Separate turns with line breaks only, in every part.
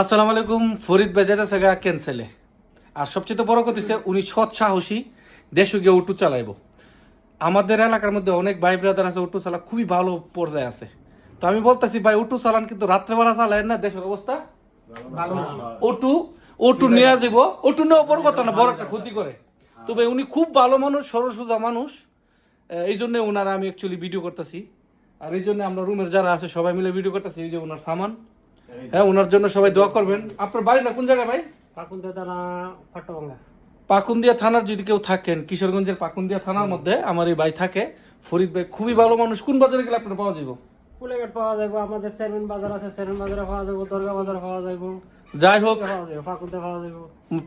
আসসালামু আলাইকুম ফরিদ বেজাটা সাগা ক্যান্সেলে। আর সবচেয়ে বড় কথা হচ্ছে উনি সৎ সাহসী দেশে গিয়ে উটু চালাইব। আমাদের এলাকার মধ্যে অনেক ভাই ব্রাদার আছে উটু চালা খুবই ভালো পর্যায়ে আছে। তো আমি বলতেছি ভাই উটু চালান কিন্তু রাত্রেবেলা চালায় না দেশের অবস্থা? ওটু ওটু নিয়ে যাব ওটু নেওয়া বড় কথা না বড় একটা ক্ষতি করে। তবে উনি খুব ভালো মানুষ সরল সোজা মানুষ এই জন্য ওনারা আমি অ্যাকচুয়ালি ভিডিও করতেছি। আর এই জন্য আমরা রুমের যারা আছে সবাই মিলে ভিডিও করতেছি এই যে ওনার সামান। হ্যাঁ ওনার জন্য সবাই দোয়া করবেন। আপনার বাড়ি না কোন জায়গায় ভাই?
পাকুন্দা তারা পাট্টবাঙ্গা।
পাকুন্দিয়া থানার যদি কেউ থাকেন কিশোরগঞ্জের পাকুন্দিয়া থানার মধ্যে আমার এই ভাই থাকে ফরিদ ভাই খুবই ভালো মানুষ। কোন বাজারে গেলে আপনার পাওয়া যাবে
কুলেঘাট পাওয়া যাব আমাদের চেয়ারম্যান বাজার আছে চেয়ারম্যান বাজারে পাওয়া যাব দুর্গা বাজার পাওয়া যাব
যাই হোক।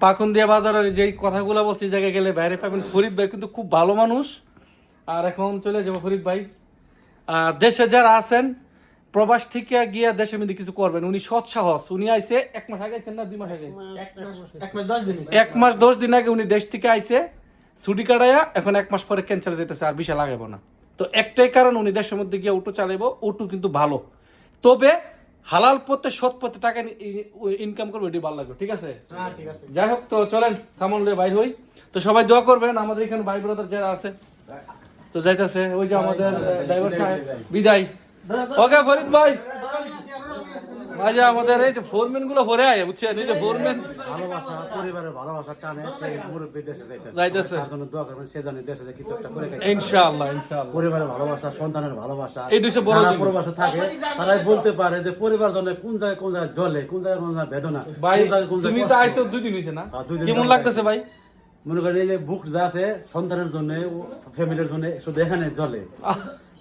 পাকুন্দিয়া বাজারে কথাগুলো বলছি জায়গায় গেলে বাইরে পাবেন। ফরিদ ভাই কিন্তু খুব ভালো মানুষ। আর এখন চলে যাব ফরিদ ভাই। আর দেশে যারা আছেন প্রবাস থেকে গিয়ে দেশের মধ্যে কিছু করবেন। উনি সৎ সাহস উনি আইসে এক মাস আগে আইছেন না দুই মাস আগে?
এক মাস দশ দিন
এক মাস দশ দিন আগে উনি দেশ থেকে আইসে ছুটি কাটাইয়া এখন এক মাস পরে ক্যান্সেল যেতেছে আর বিশা লাগাবো না। তো একটাই কারণ উনি দেশের মধ্যে গিয়ে অটো চালাইবো অটো কিন্তু ভালো। তবে হালাল পথে সৎ পথে টাকা ইনকাম করবে এটি ভালো লাগবে ঠিক আছে?
হ্যাঁ ঠিক আছে।
যাই হোক তো চলেন সামন লয়ে বাইর হই। তো সবাই দোয়া করবেন আমাদের এখানে ভাই ব্রাদার যারা আছে। তো যাইতেছে ওই যে আমাদের ড্রাইভার সাহেব বিদায়। ওকে ফরিদ ভাই আমাদের এই যে ফোরম্যানগুলো ভরে আয় বুঝছেন এই যে ফোরম্যান
ভালোবাসা পরিবারের ভালোবাসা টানে মুরব্বী দেশে যাইতেছে।
যাইতেছে।
তার জন্য দোয়া করবেন সে জানে দেশে কিছু একটা করে খাইতে।
ইনশাআল্লাহ ইনশাআল্লাহ।
পরিবারের ভালোবাসা সন্তানের ভালোবাসা
এই বড়
যারা
জিনিস।
প্রবাসে থাকে তারাই বলতে পারে যে পরিবার জন্য কোন জায়গায় কোন জায়গায় জ্বলে কোন জায়গায় কোন জায়গায় বেদনা
ভাই তুমি তো। আইছো দুই দিন হয়েছে না?
হ্যাঁ,
কেমন লাগতেছে ভাই?
মনে করেন এই যে বুক যা আছে সন্তানের জন্য ফ্যামিলির জন্য শুধু এখানে জ্বলে।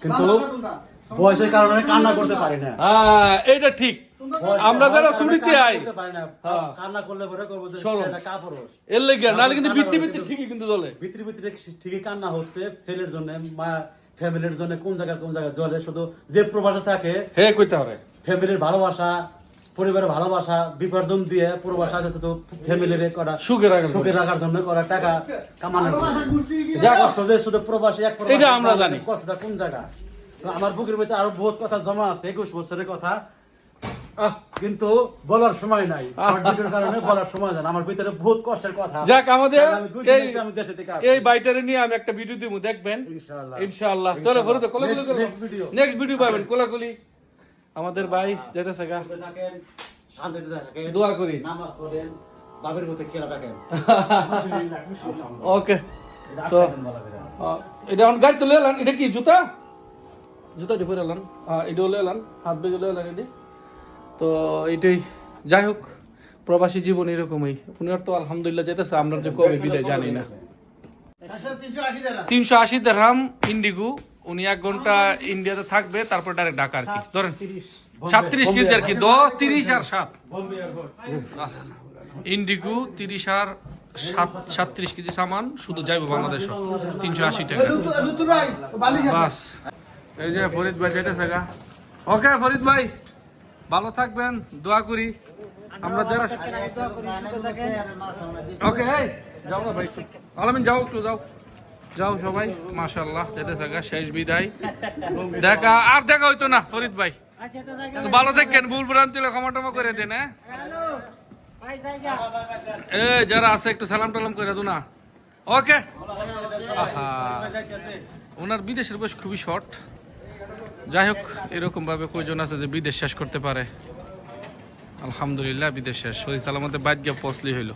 কিন্তু বয়সের কারণে কান্না করতে পারি না।
হ্যাঁ এটা ঠিক। আমরা যারা ছুটিতে আই। হ্যাঁ।
কান্না করলে পরে করব যে এটা কাপড়
এর লেগে নাহলে কিন্তু ভিত্তি
কিন্তু-
ঠিকই কিন্তু চলে।
ভিত্তি ভিত্তি ঠিকই কান্না হচ্ছে। ছেলের জন্য মা ফ্যামিলির জন্য কোন জায়গায় কোন জায়গায় জ্বলে শুধু যে প্রবাসে থাকে
হে কইতে হবে।
ফ্যামিলির ভালোবাসা পরিবারের ভালোবাসা বিসর্জন দিয়ে প্রবাসে আসে শুধু ফ্যামিলির করা
সুখে রাখেন
সুখে রাখার জন্য করা টাকা কামানোর
যা
কষ্ট যে শুধু প্রবাসী এক
এটা আমরা জানি।
কষ্টটা কোন জায়গা? আমার বুকের ভিতরে আরও বহুত কথা জমা আছে একুশ বছরের কথা। কিন্তু বলার সময় নাই। short video র কারণে বলার সময় নাই আমার ভিতরে বহুত কষ্টের কথা।
যাক আমাদের
আমি
এই
আমি দেশে থেকে
এই বাইটারে নিয়ে আমি একটা ভিডিও দিব দেখবেন?
ইনশাআল্লাহ।
ইনশাআল্লাহ। চলো ঘুরে তো কোলাকুলি
next video.
নেক্সট ভিডিও পাবেন কোলাকুলি। আমাদের ভাই যেতেছে গা।
সুখে শান্তিতে থাকেন
দোয়া করি।
নামাজ পড়েন বাবের মধ্যে খেলা রাখেন।
ওকে তো এটা এখন গাড়ি তো এলান এটা কি জুতা? জুতা দিয়ে পরে এলান এটাও এলান হাত বেগে এলান এটি তো এটাই। যাই হোক প্রবাসী জীবন এরকমই। উনি আর তো আলহামদুলিল্লাহ যেতেছে আমরা যে কবে বিদায় জানি না। তিনশো আশি দেড়হাম ইন্ডিগো। উনি এক ঘণ্টা ইন্ডিয়াতে থাকবে তারপর ডাইরেক্ট ঢাকা আর কি ধরেন সাতত্রিশ কেজি আর কি দ তিরিশ আর সাত ইন্ডিগো তিরিশ আর সাত সাতত্রিশ কেজি সামান শুধু যাইবো বাংলাদেশ তিনশো আশি টাকা বাস এই যে ফরিদ ভাই যেটা থাকা ওকে ফরিদ ভাই ভালো থাকবেন দোয়া করি আমরা যারা ওকে যাও না ভাই আলামিন যাও একটু যাও যাও সবাই। মাশাল্লাহ যেতে থাকা, শেষ বিদায়। দেখা, আর দেখা হইতো না, ফরিদ ভাই। ভালো থাকেন, ভুল ভ্রান্তি ক্ষমা টমা করে দেন হ্যাঁ? এ, যারা আছে, একটু সালাম টালাম করে দো না। ওকে। ওনার বিদেশের বয়স খুবই শর্ট। যাই হোক এরকম ভাবে কয়জন আছে যে বিদেশ শেষ করতে পারে? আলহামদুলিল্লাহ, বিদেশ শেষ। শরীর সালামতে বাদ গিয়ে পৌঁছলি হইল।